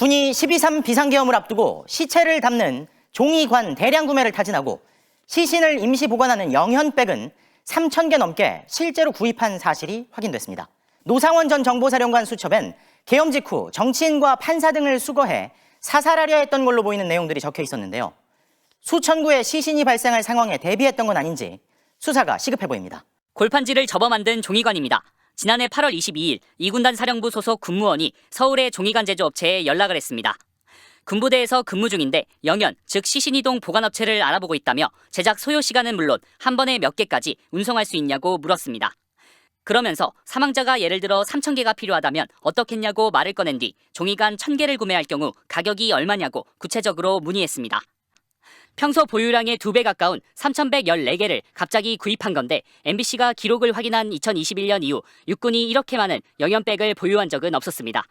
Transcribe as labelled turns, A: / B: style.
A: 군이 12.3 비상계엄을 앞두고 시체를 담는 종이관 대량 구매를 타진하고 시신을 임시 보관하는 영현백은 3천 개 넘게 실제로 구입한 사실이 확인됐습니다. 노상원 전 정보사령관 수첩엔 계엄 직후 정치인과 판사 등을 수거해 사살하려 했던 걸로 보이는 내용들이 적혀 있었는데요. 수천 구의 시신이 발생할 상황에 대비했던 건 아닌지 수사가 시급해 보입니다.
B: 골판지를 접어 만든 종이관입니다. 지난해 8월 22일 이군단 사령부 소속 군무원이 서울의 종이관 제조업체에 연락을 했습니다. 군부대에서 근무 중인데 영연, 즉 시신이동 보관업체를 알아보고 있다며 제작 소요 시간은 물론 한 번에 몇 개까지 운송할 수 있냐고 물었습니다. 그러면서 사망자가 예를 들어 3천 개가 필요하다면 어떻겠냐고 말을 꺼낸 뒤 종이관 1,000개를 구매할 경우 가격이 얼마냐고 구체적으로 문의했습니다. 평소 보유량의 두배 가까운 3,114개를 갑자기 구입한 건데 MBC가 기록을 확인한 2021년 이후 육군이 이렇게 많은 영연백을 보유한 적은 없었습니다.